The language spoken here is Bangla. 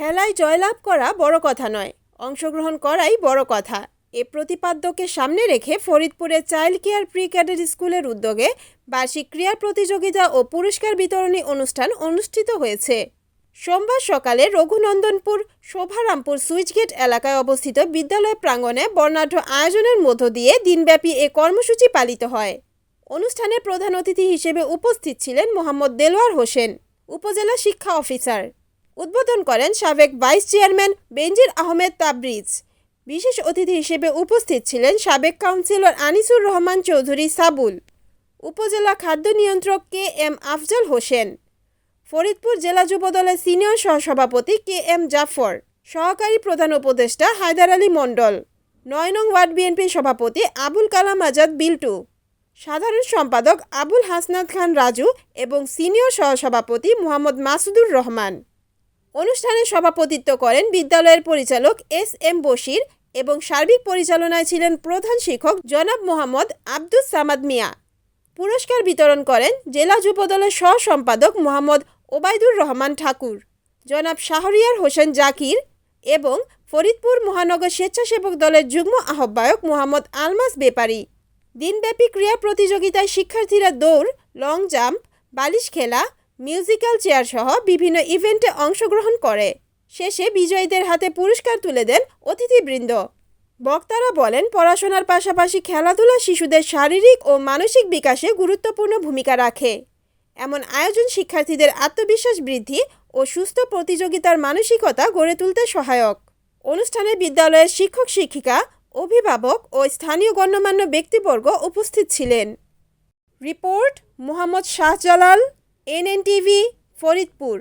খেলায় জয়লাভ করা বড় কথা নয়। অংশগ্রহণ করাই বড় কথা। এ প্রতিপাদ্যকে সামনে রেখে ফরিদপুরের চাইল্ড কেয়ার প্রি ক্যাডেট স্কুলের উদ্যোগে বার্ষিক ক্রীড়া প্রতিযোগিতা ও পুরস্কার বিতরণী অনুষ্ঠান অনুষ্ঠিত হয়েছে। সোমবার সকালে রঘুনন্দনপুর শোভারামপুর সুইচগেট এলাকায় অবস্থিত বিদ্যালয় প্রাঙ্গণে বর্ণাঢ্য আয়োজনের মধ্য দিয়ে দিনব্যাপী এ কর্মসূচি পালিত হয়। অনুষ্ঠানে প্রধান অতিথি হিসেবে উপস্থিত ছিলেন মোহাম্মদ দেলোয়ার হোসেন, উপজেলা শিক্ষা অফিসার। উদ্বোধন করেন সাবেক ভাইস চেয়ারম্যান বেনজির আহমেদ তাবরিজ। বিশেষ অতিথি হিসেবে উপস্থিত ছিলেন সাবেক কাউন্সিলর আনিসুর রহমান চৌধুরী সাবুল। উপজেলা খাদ্য নিয়ন্ত্রক কে এম আফজাল হোসেন। ফরিদপুর জেলা যুবদলের সিনিয়র সহসভাপতি কে এম জাফর। সহকারী প্রধান উপদেষ্টা হায়দার আলী মণ্ডল। নয় নং ওয়ার্ড বিএনপির সভাপতি আবুল কালাম আজাদ বিল্টু। সাধারণ সম্পাদক আবুল হাসনাত খান রাজু এবং সিনিয়র সহসভাপতি মোহাম্মদ মাসুদুর রহমান। অনুষ্ঠানে সভাপতিত্ব করেন বিদ্যালয়ের পরিচালক এস এম বশির এবং সার্বিক পরিচালনায় ছিলেন প্রধান শিক্ষক জনাব মোহাম্মদ আব্দুস সামাদ মিয়া। পুরস্কার বিতরণ করেন জেলা যুবদলের সহ সম্পাদক মোহাম্মদ ওবায়দুর রহমান ঠাকুর, জনাব শাহরিয়ার হোসেন জাকির এবং ফরিদপুর মহানগর স্বেচ্ছাসেবক দলের যুগ্ম আহ্বায়ক মোহাম্মদ আলমাস বেপারি। দিনব্যাপী ক্রীড়া প্রতিযোগিতায় শিক্ষার্থীরা দৌড়, লং জাম্প, বালিশ খেলা মিউজিক্যাল চেয়ার সহ বিভিন্ন ইভেন্টে অংশগ্রহণ করে। শেষে বিজয়ীদের হাতে পুরস্কার তুলে দেন অতিথিবৃন্দ। বক্তারা বলেন, পড়াশোনার পাশাপাশি খেলাধুলা শিশুদের শারীরিক ও মানসিক বিকাশে গুরুত্বপূর্ণ ভূমিকা রাখে। এমন আয়োজন শিক্ষার্থীদের আত্মবিশ্বাস বৃদ্ধি ও সুস্থ প্রতিযোগিতার মানসিকতা গড়ে তুলতে সহায়ক। অনুষ্ঠানে বিদ্যালয়ের শিক্ষক, শিক্ষিকা, অভিভাবক ও স্থানীয় গণ্যমান্য ব্যক্তিবর্গ উপস্থিত ছিলেন। রিপোর্ট, মোহাম্মদ শাহজালাল। এনএনটিভি ফরিদপুর